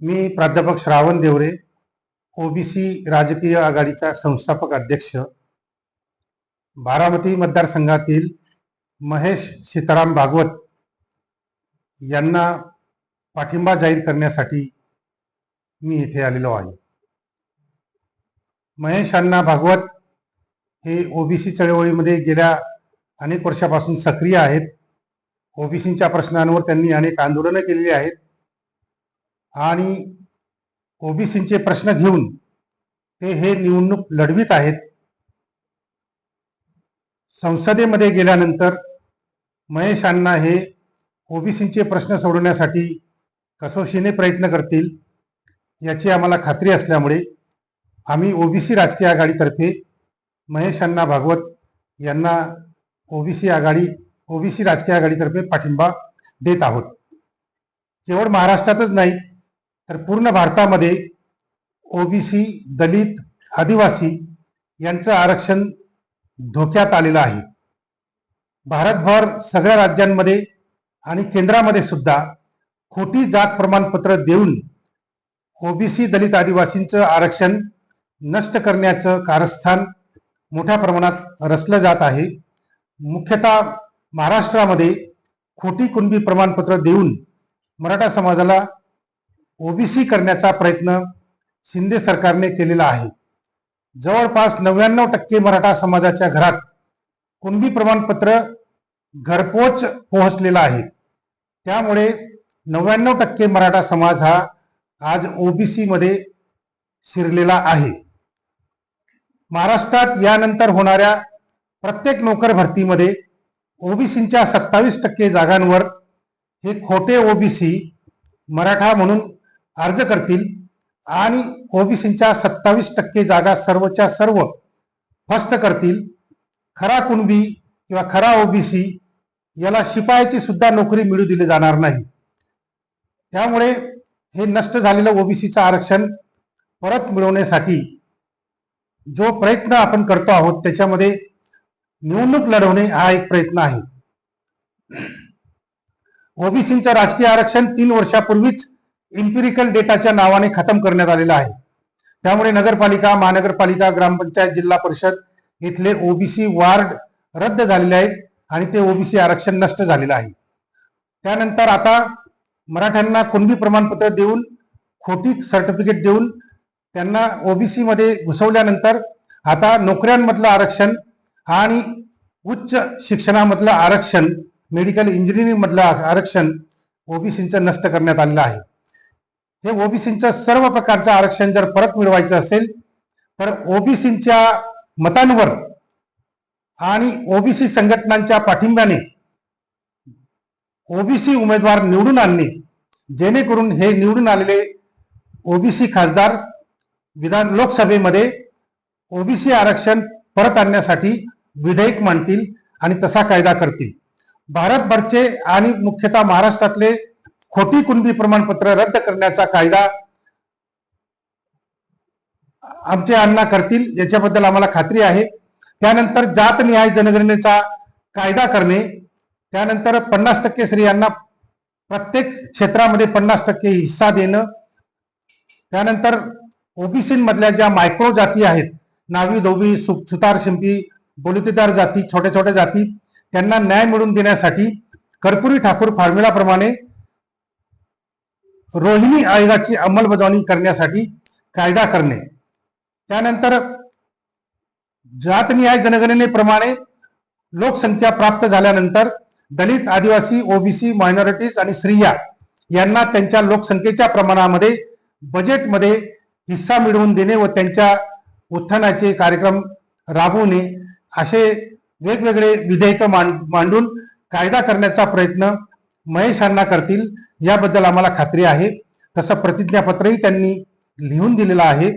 मी प्राध्यापक श्रावण देवरे ओबीसी राजकीय आघाडीचा संस्थापक अध्यक्ष. बारामती मतदारसंघातील महेश सीताराम भागवत यांना पाठिंबा जाहीर करण्यासाठी मी इथे आलेलो आहे. महेश अण्णा भागवत हे ओबीसी चळवळीमध्ये गेल्या अनेक वर्षापासून सक्रिय आहेत. ओबीसींच्या प्रश्नांवर त्यांनी अनेक आंदोलनं केलेली आहेत. आणि ओबीसींचे प्रश्न घेऊन ते हे निवडणूक लढवित आहेत. संसदेमध्ये गेल्यानंतर महेशांना हे ओबीसींचे प्रश्न सोडवण्यासाठी कसोशीने प्रयत्न करतील याची आम्हाला खात्री असल्यामुळे आम्ही ओबीसी राजकीय आघाडीतर्फे महेश अण्णा भागवत यांना ओबीसी आघाडी ओबीसी राजकीय आघाडीतर्फे पाठिंबा देत आहोत. केवळ महाराष्ट्रातच नाही तर पूर्ण भारतामध्ये ओबीसी दलित आदिवासी यांचं आरक्षण धोक्यात आलेलं आहे. भारतभर सगळ्या राज्यांमध्ये आणि केंद्रामध्ये सुद्धा खोटी जात प्रमाणपत्र देऊन ओबीसी दलित आदिवासींचं आरक्षण नष्ट करण्याचं कारस्थान मोठ्या प्रमाणात रचलं जात आहे. मुख्यतः महाराष्ट्रामध्ये खोटी कुणबी प्रमाणपत्र देऊन मराठा समाजाला ओबीसी करण्याचा प्रयत्न शिंदे सरकारने केलेला आहे. जवळपास नव्याण्णव टक्के मराठा समाजाच्या घरात कुणबी प्रमाणपत्र घरपोच पोहोचलेला आहे. त्यामुळे नव्याण्णव टक्के मराठा समाज हा आज ओबीसीमध्ये शिरलेला आहे. महाराष्ट्रात यानंतर होणाऱ्या प्रत्येक नोकर भरतीमध्ये ओबीसीच्या सत्तावीस टक्के जागांवर हे खोटे ओबीसी मराठा म्हणून अर्ज करतील आणि ओबीसीच्या सत्तावीस टक्के जागा सर्वच्या सर्व फस्त करतील. खरा कुणबी किंवा खरा ओबीसी याला शिपायाची सुद्धा नोकरी मिळू दिली जाणार नाही. त्यामुळे हे नष्ट झालेलं ओबीसीचं आरक्षण परत मिळवण्यासाठी जो प्रयत्न आपण करतो आहोत त्याच्यामध्ये निवडणूक लढवणे हा एक प्रयत्न आहे. ओबीसीचं राजकीय आरक्षण तीन वर्षापूर्वीच इम्पिरिकल डेटाच्या नावाने खतम करण्यात आलेलं आहे. त्यामुळे नगरपालिका महानगरपालिका ग्रामपंचायत जिल्हा परिषद इथले ओबीसी वार्ड रद्द झालेले आहेत आणि ते ओबीसी आरक्षण नष्ट झालेलं आहे. त्यानंतर आता मराठ्यांना कुणबी प्रमाणपत्र देऊन खोटी सर्टिफिकेट देऊन त्यांना ओबीसी मध्ये घुसवल्यानंतर आता नोकऱ्यांमधलं आरक्षण आणि उच्च शिक्षणामधलं आरक्षण मेडिकल इंजिनिअरिंग मधलं आरक्षण ओबीसीचं नष्ट करण्यात आलेलं आहे. हे ओबीसींचं सर्व प्रकारचं आरक्षण जर परत मिळवायचं असेल तर ओबीसींच्या मतांवर आणि ओबीसी संघटनांच्या पाठिंब्याने ओबीसी उमेदवार निवडून आणणे जेणेकरून हे निवडून आलेले ओबीसी खासदार विधान लोकसभेमध्ये ओबीसी आरक्षण परत आणण्यासाठी विधेयक मांडतील आणि तसा कायदा करतील. भारतभरचे आणि मुख्यतः महाराष्ट्रातले खोटी कुणबी प्रमाणपत्र रद्द करण्याचा कायदा आमचे अण्णा करतील याच्याबद्दल आम्हाला खात्री आहे. त्यानंतर जातनिहाय जनगणनेचा कायदा करणे त्यानंतर पन्नास टक्के स्त्रियांना प्रत्येक क्षेत्रामध्ये पन्नास टक्के हिस्सा देणं त्यानंतर ओबीसी मधल्या ज्या मायक्रो जाती आहेत नावी धोबी सुतार शिंपी बोलुतेदार जाती छोट्या छोट्या जाती त्यांना न्याय मिळवून देण्यासाठी कर्पुरी ठाकूर फॉर्म्युलाप्रमाणे रोहिणी आयोगाची अंमलबजावणी करण्यासाठी कायदा करणे. त्यानंतर जातनिहाय जनगणनेप्रमाणे लोकसंख्या प्राप्त झाल्यानंतर दलित आदिवासी ओबीसी मायनॉरिटीज आणि स्त्रिया यांना त्यांच्या लोकसंख्येच्या प्रमाणामध्ये बजेटमध्ये हिस्सा मिळवून देणे व त्यांच्या उत्थानाचे कार्यक्रम राबवणे असे वेगवेगळे विधेयक मांडून कायदा करण्याचा प्रयत्न महेश अण्णा करतील याबद्दल आम्हाला खात्री आहे. तसं प्रतिज्ञापत्रही त्यांनी लिहून दिलेलं आहे.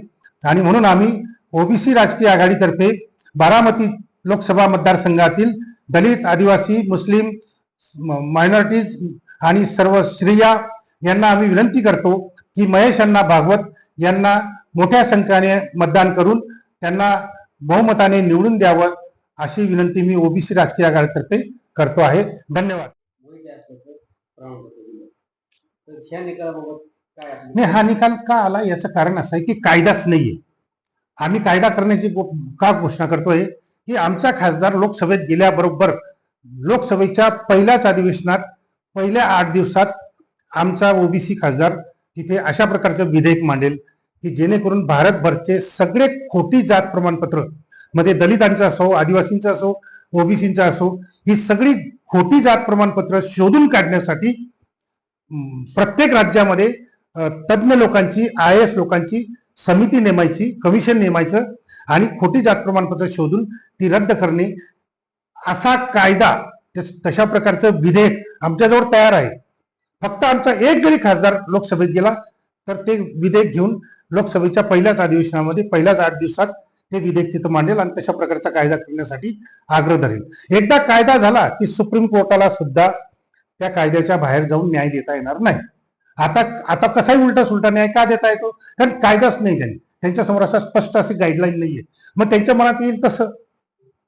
आणि म्हणून आम्ही ओबीसी राजकीय आघाडीतर्फे बारामती लोकसभा मतदारसंघातील दलित आदिवासी मुस्लिम मायनॉरिटीज आणि सर्व स्त्रिया यांना आम्ही विनंती करतो की महेश अण्णा भागवत यांना मोठ्या संख्येने मतदान करून त्यांना बहुमताने निवडून द्यावं अशी विनंती मी ओबीसी राजकीय आघाडीतर्फे करतो आहे. धन्यवाद. ह्या निकालाबाबत काय नाही हा निकाल का आला याचं कारण असं आहे की कायदाच नाहीये. आम्ही कायदा करण्याची का घोषणा करतोय? की आमचा खासदार लोकसभेत गेल्याबरोबर लोकसभेच्या पहिल्याच अधिवेशनात पहिल्या आठ दिवसात आमचा ओबीसी खासदार तिथे अशा प्रकारचं विधेयक मांडेल की जेणेकरून भारतभरचे सगळे खोटी जात प्रमाणपत्रमध्ये दलितांचं असो आदिवासींचं असो ओबीसींचं असो ही सगळी खोटी जात प्रमाणपत्र शोधून काढण्यासाठी प्रत्येक राज्यामध्ये तज्ज्ञ लोकांची आय एस लोकांची समिती नेमायची कमिशन नेमायचं आणि खोटी जात प्रमाणपत्र शोधून ती रद्द करणे असा कायदा तशा प्रकारचं विधेयक आमच्याजवळ तयार आहे. फक्त आमचा एक जरी खासदार लोकसभेत गेला तर ते विधेयक घेऊन लोकसभेच्या पहिल्याच अधिवेशनामध्ये पहिल्याच आठ दिवसात हे विधेयक तिथं मांडेल आणि तशा प्रकारचा कायदा करण्यासाठी आग्रह धरेल. एकदा कायदा झाला की सुप्रीम कोर्टाला सुद्धा त्या कायद्याच्या बाहेर जाऊन न्याय देता येणार नाही. आता आता कसाही उलटा सुलटा न्याय का देता येतो? कारण कायदाच नाही त्यांनी. त्यांच्यासमोर असा स्पष्ट अशी गाईडलाईन नाहीये. मग त्यांच्या मनात येईल तसं.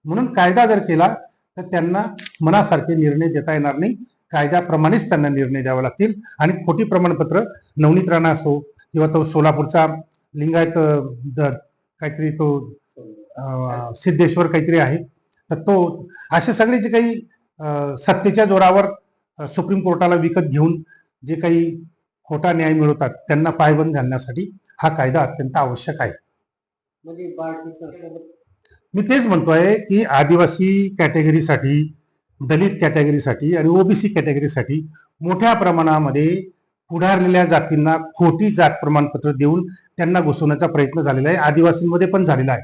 म्हणून कायदा जर केला तर त्यांना मनासारखे निर्णय देता येणार नाही. कायद्याप्रमाणेच त्यांना निर्णय द्यावे लागतील. आणि खोटी प्रमाणपत्र नवनीत राणा असो किंवा तो सोलापूरचा लिंगायत काहीतरी तो सिद्धेश्वर काहीतरी आहे. तर तो असे सगळे जे काही सत्तेच्या जोरावर सुप्रीम कोर्टाला विकत घेऊन जे काही खोटा न्याय मिळवतात त्यांना पायबंद घालण्यासाठी हा कायदा अत्यंत आवश्यक आहे. म्हणजे मी तेच म्हणतोय की आदिवासी कॅटेगरीसाठी दलित कॅटेगरीसाठी आणि ओबीसी कॅटेगरीसाठी मोठ्या प्रमाणामध्ये पुढारलेल्या जातींना खोटी जात प्रमाणपत्र देऊन त्यांना घुसवण्याचा प्रयत्न झालेला आहे. आदिवासींमध्ये पण झालेला आहे.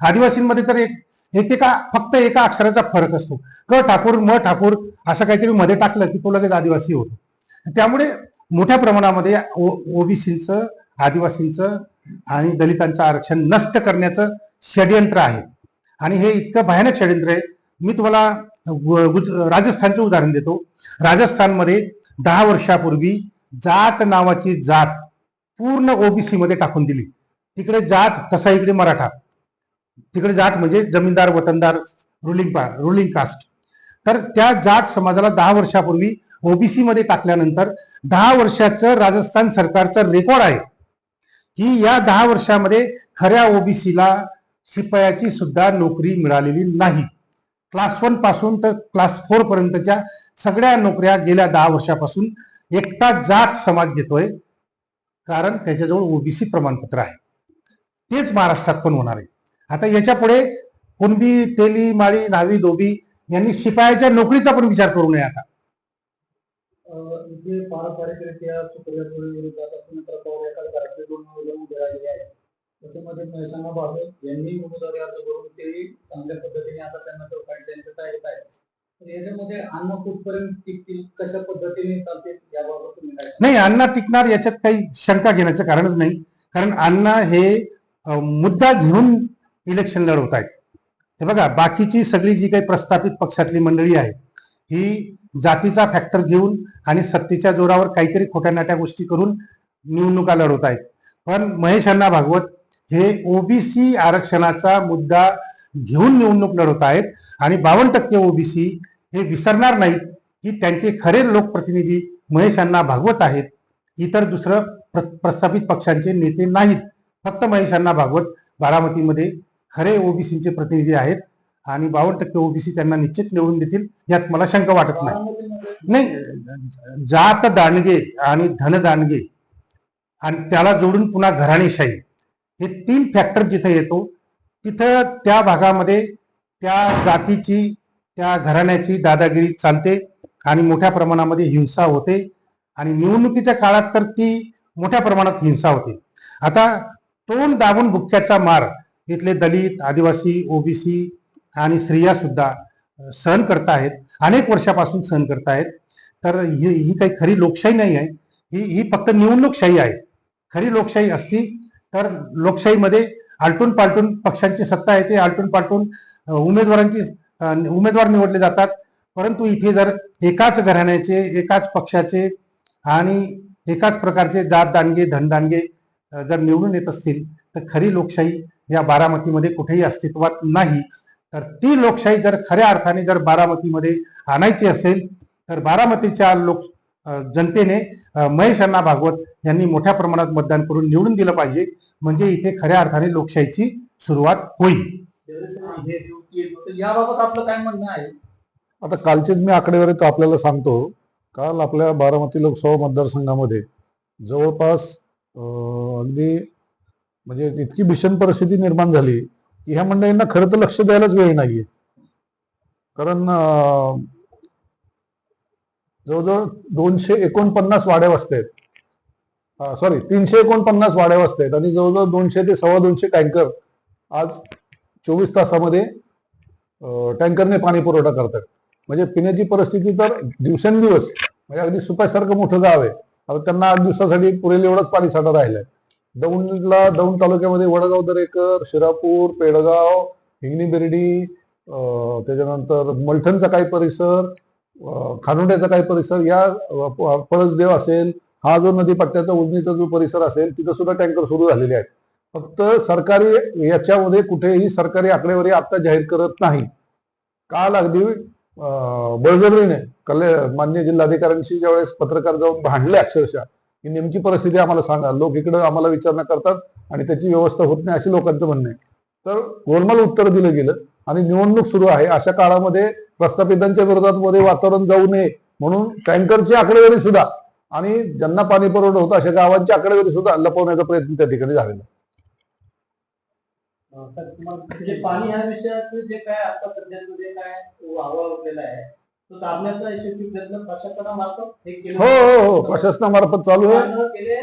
आदिवासींमध्ये तर एक एकेका फक्त एका अक्षराचा फरक असतो. क ठाकूर म ठाकूर असं काहीतरी मध्ये टाकलं की तो लगेच आदिवासी होतो. त्यामुळे मोठ्या प्रमाणामध्ये ओबीसीचं आदिवासींचं आणि दलितांचं आरक्षण नष्ट करण्याचं षडयंत्र आहे. आणि हे इतकं भयानक षडयंत्र आहे. मी तुम्हाला राजस्थानचं उदाहरण देतो. राजस्थानमध्ये दहा वर्षापूर्वी जाट नावाची जात पूर्ण ओबीसी मध्ये टाकून दिली. तिकडे जात तसा इकडे मराठा. तिकडे जाट म्हणजे जमीनदार वतनदार रुलिंग रुलिंग कास्ट तर त्या जाट समाजाला दहा वर्षापूर्वी ओबीसी मध्ये टाकल्यानंतर दहा वर्षाचं राजस्थान सरकारचं रेकॉर्ड आहे. की या दहा वर्षामध्ये खऱ्या ओबीसीला शिपायाची सुद्धा नोकरी मिळालेली नाही. क्लास वनपासून तर क्लास फोर पर्यंतच्या सगळ्या नोकऱ्या गेल्या दहा वर्षापासून एकटा जाट समाज घेतोय कारण त्याच्याजवळ ओबीसी प्रमाणपत्र आहे. तेच महाराष्ट्रात पण होणार आहे. आता याच्यापुढे कुणबी तेली माळी न्हावी धोबी यांनी शिपायाच्या नोकरीचा पण विचार करू नये आता. जे पारंपरिकरित्या त्याच्यामध्ये यांनी उमेदवारी अर्ज करून ते चांगल्या पद्धतीने आता त्यांना तो फाईट त्यांच्या तयारीत आहे याच्यामध्ये अन्न कुठपर्यंत टिकतील? कशा पद्धतीने चालतील? याबाबत तुम्ही काय नाही अण्णा टिकणार याच्यात काही शंका घेण्याचं कारणच नाही. कारण अण्णा हे मुद्दा घेऊन इलेक्शन लढवत आहेत. हे बघा बाकीची सगळी जी काही प्रस्थापित पक्षातली मंडळी आहे ही जातीचा फॅक्टर घेऊन आणि सत्तेच्या जोरावर काहीतरी खोट्या नाट्या गोष्टी करून निवडणुका लढवत आहेत. पण महेश अण्णा भागवत हे ओबीसी आरक्षणाचा मुद्दा घेऊन निवडणूक लढवत आहेत. आणि बावन्न टक्के ओबीसी हे विसरणार नाहीत की त्यांचे खरे लोकप्रतिनिधी महेश भागवत आहेत. इतर दुसरं प्र- प्रस्थापित पक्षांचे नेते नाहीत. फक्त महेश भागवत बारामतीमध्ये खरे ओबीसीचे प्रतिनिधी आहेत आणि बावन्न टक्के ओबीसी त्यांना निश्चित निवडून देतील यात मला शंका वाटत नाही. नाही जात दांडगे आणि धन दांडगे आणि त्याला जोडून पुन्हा घराणेशाही हे तीन फॅक्टर जिथे येतो तिथं त्या भागामध्ये त्या जातीची त्या घराण्याची दादागिरी चालते आणि मोठ्या प्रमाणामध्ये हिंसा होते. आणि निवडणुकीच्या काळात तर ती मोठ्या प्रमाणात हिंसा होते. आता तोंड दाबून बुक्क्याचा मार इथले दलित आदिवासी ओबीसी आणि स्त्रिया सुद्धा अ, सहन करतायत अनेक वर्षापासून सहन करतायत तर ही ही काही खरी लोकशाही नाही आहे. ही ही फक्त निवडणूकशाही आहे. खरी लोकशाही असती तर लोकशाहीमध्ये आलटून पालटून पक्षांची सत्ता येते. आलटून पालटून उमेदवारांची उमेदवार निवडले जातात. परंतु इथे जर एकाच घराण्याचे एकाच पक्षाचे आणि एकाच प्रकारचे जात दांडगे धनदांडगे जर निवडून येत असतील तर खरी लोकशाही या बारामतीमध्ये कुठेही अस्तित्वात नाही. तर ती लोकशाही जर खऱ्या अर्थाने जर बारामतीमध्ये आणायची असेल तर बारामतीच्या लोक जनतेने महेश अण्णा भागवत यांनी मोठ्या प्रमाणात मतदान करून निवडून दिलं पाहिजे. म्हणजे इथे खऱ्या अर्थाने लोकशाहीची सुरुवात होईल. याबाबत आपलं काय म्हणणं आहे? आता कालचीच मी आकडेवारी तो आपल्याला सांगतो. काल आपल्या बारामती लोकसभा मतदारसंघामध्ये जवळपास अगदी म्हणजे इतकी भीषण परिस्थिती निर्माण झाली की ह्या मंडळींना खरं तर लक्ष द्यायलाच वेळ नाहीये. कारण जवळजवळ दोनशे एकोणपन्नास वाड्या वस्ती आहेत सॉरी तीनशे एकोणपन्नास वाड्या वस्ती आहेत आणि जवळजवळ दोनशे ते सव्वा दोनशे टँकर आज चोवीस तासामध्ये टँकरने पाणी पुरवठा करतात. म्हणजे पिण्याची परिस्थिती तर दिवसेंदिवस म्हणजे अगदी सुपायसारखं मोठं गाव आहे. आता त्यांना आठ दिवसासाठी पुरेल एवढंच पाणी साठा राहिलंय. दौंडला दौंड तालुक्यामध्ये वडगाव दरेकर शिरापूर पेडगाव हिंगणी बेर्डी त्याच्यानंतर मलठणचा काही परिसर खानोड्याचा काही परिसर या पळसदेव असेल हा जो नदीपट्ट्याचा उजनीचा जो परिसर असेल तिथं सुद्धा टँकर सुरू झालेले आहेत. फक्त सरकारी याच्यामध्ये कुठेही सरकारी आकडेवारी आता जाहीर करत नाही. काल अगदी बळजबरीने कले मान्य जिल्हाधिकाऱ्यांशी ज्यावेळेस पत्रकार जाऊन भांडले अक्षरशः की नेमकी परिस्थिती आम्हाला सांगा. लोक इकडे आम्हाला विचारणा करतात आणि त्याची व्यवस्था होत नाही अशी लोकांचं म्हणणं आहे. तर गोलमाल उत्तर दिलं गेलं आणि निवडणूक सुरू आहे. अशा काळामध्ये प्रस्थापितांच्या विरोधात मध्ये वातावरण जाऊ नये म्हणून टँकरची आकडेवारी सुद्धा आणि ज्यांना पाणी पुरवठा होतं अशा गावांची आकडेवारी सुद्धा लपवण्याचा प्रयत्न त्या ठिकाणी झालेला आहे. अं, सर तुम्हाला म्हणजे पाणी ह्या विषयाचं जे काय आता सध्यामध्ये काय वावं उरलेला आहे तो दाबण्याचा यशस्वी प्रयत्न प्रशासनामार्फत हे केलं हो हो हो प्रशासनामार्फत चालू आहे. गेले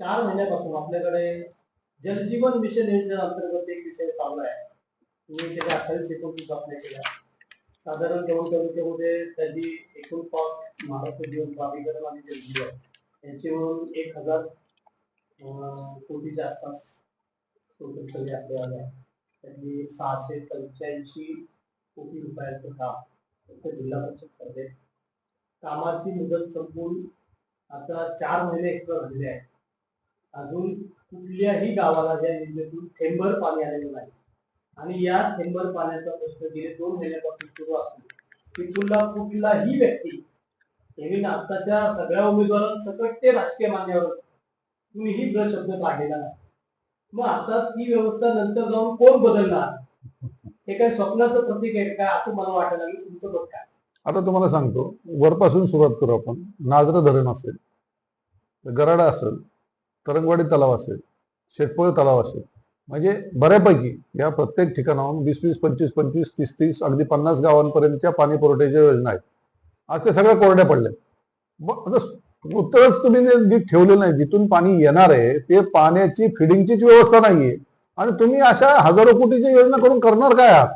चार महिन्यापासून आपल्याकडे जलजीवन मिशन योजने अंतर्गत एक विषय चालू आहे. तुम्ही गेल्या अठ्ठावीस एकोणतीस अप्लाय केला साधारण तेवढं तालुक्यामध्ये त्याची एकूण कॉस्ट महाराष्ट्र जीवन प्राधिकरण आणि जलजीवन यांचे मिळून एक हजार कोटीच्या आसपास टोटल सगळे आपले आले आहे सहाशे पंच्याऐंशी कोटी रुपयाचं काम फक्त जिल्हा परिषद करते कामाची मुदत संपून आता चार महिने एक्स्ट्रा झालेले आहेत. अजून कुठल्याही गावाला ज्या योजनेतून थेंबर पाणी आलेलं नाही. आणि या थेंबर पाण्याचा प्रश्न गेले दोन महिन्यापासून सुरू असून तिथूनला कुठलाही व्यक्ती नवीन आत्ताच्या सगळ्या उमेदवारांसकट ते राजकीय मान्यावर कुणीही ब्र शब्द काढलेला नाही. मग आता ती व्यवस्था नंतर जाऊन कोण बदलणार? हे काय स्वप्नाचं प्रतीक आहे काय असं मला वाटायला लागलं. तुमचं बघ काय? आता तुम्हाला सांगतो वरपासून सुरुवात करू आपण. नाजरं धरण असेल तर गराडा असेल तरंगवाडी तलाव असेल शेटपळ तलाव असेल. म्हणजे बऱ्यापैकी या प्रत्येक ठिकाणाहून वीस वीस पंचवीस पंचवीस तीस तीस अगदी पन्नास गावांपर्यंतच्या पाणी पुरवठ्याच्या योजना आहेत. आज ते सगळ्या कोरड्या पडल्या मग आता उत्तरच तुम्ही नीट ठेवलेलं नाही जिथून पाणी येणार आहे ते पाण्याची फिडिंगचीच व्यवस्था नाहीये. आणि तुम्ही अशा हजारो कोटीची योजना करून करणार काय आहात?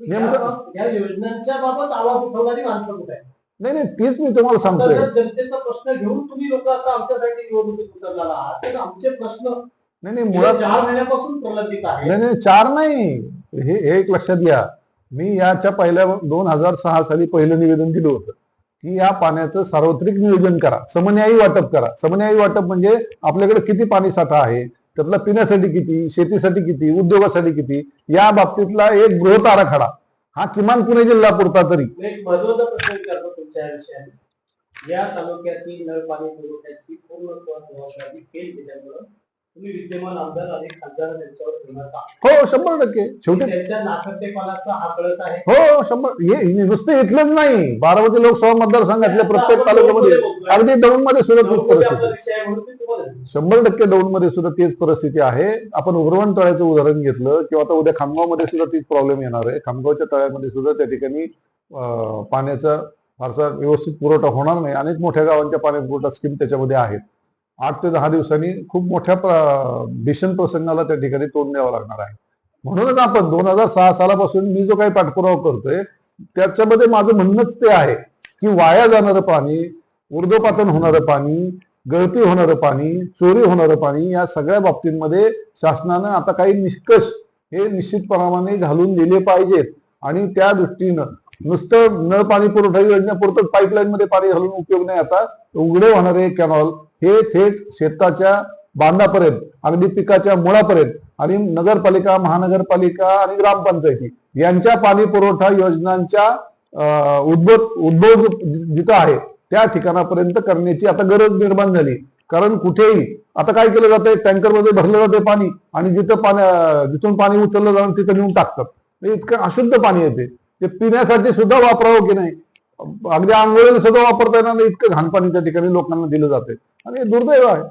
नेमकं- या- योजनांच्या बाबत आवाज उठवणारी माणसं कुठे नाही नाही तेच मी तुम्हाला सांगतोय. जनतेचा प्रश्न घेऊन तुम्ही लोक आता आमच्यासाठी निवडणुकीत उतरलेला आहात आमचे प्रश्न नाही नाही मुळात चार महिन्यापासून प्रलंबित आहे नाही नाही चार नाही. हे हे एक लक्षात घ्या. मी याच्या पहिल्या दोन हजार सहा साली पहिलं निवेदन दिलं होतं. की या पाण्याचं सार्वत्रिक नियोजन करा. समन्यायी वाटप करा. समन्यायी वाटप म्हणजे आपल्याकडे किती पाणी साठा आहे त्यातला पिण्यासाठी किती शेतीसाठी किती उद्योगासाठी किती या बाबतीतला एक बृहत आराखडा. हा किमान पुणे जिल्हा पुरता तरी. एक महत्त्वाचा प्रश्न विचारतो तुमच्या या विषयाने या तालुक्यातील नळ पाणी पुरवठ्याची पूर्ण जबाबदारी केली केल्यामुळं हो शंभर टक्के. शेवटी हा हो शंभर हे नुसतं इथलंच नाही. बारामती लोकसभा मतदारसंघातल्या प्रत्येक तालुक्यामध्ये अगदी दौंडमध्ये सुद्धा तीच परिस्थिती. शंभर टक्के दौंडमध्ये सुद्धा तीच परिस्थिती आहे. आपण उग्रवण तळ्याचं उदाहरण घेतलं किंवा आता उद्या खामगावमध्ये सुद्धा तीच प्रॉब्लेम येणार आहे. खामगावच्या तळ्यामध्ये सुद्धा त्या ठिकाणी पाण्याचा फारसा व्यवस्थित पुरवठा होणार नाही. अनेक मोठ्या गावांच्या पाणी पुरवठा स्कीम त्याच्यामध्ये आहेत. आठ ते दहा दिवसांनी खूप मोठ्या भीषण प्रसंगाला त्या ठिकाणी तोंड द्यावं लागणार आहे. म्हणूनच आपण दोन हजार सहा सालापासून मी जो काही पाठपुरावा करतोय त्याच्यामध्ये माझं म्हणणंच ते आहे की वाया जाणारं पाणी ऊर्ध्वपातन होणारं पाणी गळती होणारं पाणी चोरी होणारं पाणी या सगळ्या बाबतींमध्ये शासनानं आता काही निष्कष हे निश्चितप्रमाणे घालून दिले पाहिजेत. आणि त्या दृष्टीनं नुसतं नळ पाणी पुरवठा योजनेपुरतच पाईपलाईन मध्ये पाणी घालून उपयोग नाही आता. उघडे होणारे कॅनॉल हे थेट शेताच्या बांधापर्यंत अगदी पिकाच्या मुळापर्यंत आणि नगरपालिका महानगरपालिका आणि ग्रामपंचायती यांच्या पाणी पुरवठा योजनांच्या उद्भव उद्भव जिथं आहे त्या ठिकाणापर्यंत करण्याची आता गरज निर्माण झाली. कारण कुठेही आता काय केलं जातंय? टँकरमध्ये भरलं जाते पाणी आणि जिथं पाणी जिथून पाणी उचललं जाणार तिथं नेऊन टाकतात. म्हणजे इतकं अशुद्ध पाणी येते ते पिण्यासाठी सुद्धा वापरावं की नाही? अगदी आंघोळीला सुद्धा वापरता येणार नाही इतकं घाण पाणी त्या ठिकाणी लोकांना दिलं जाते आणि हे दुर्दैव आहे.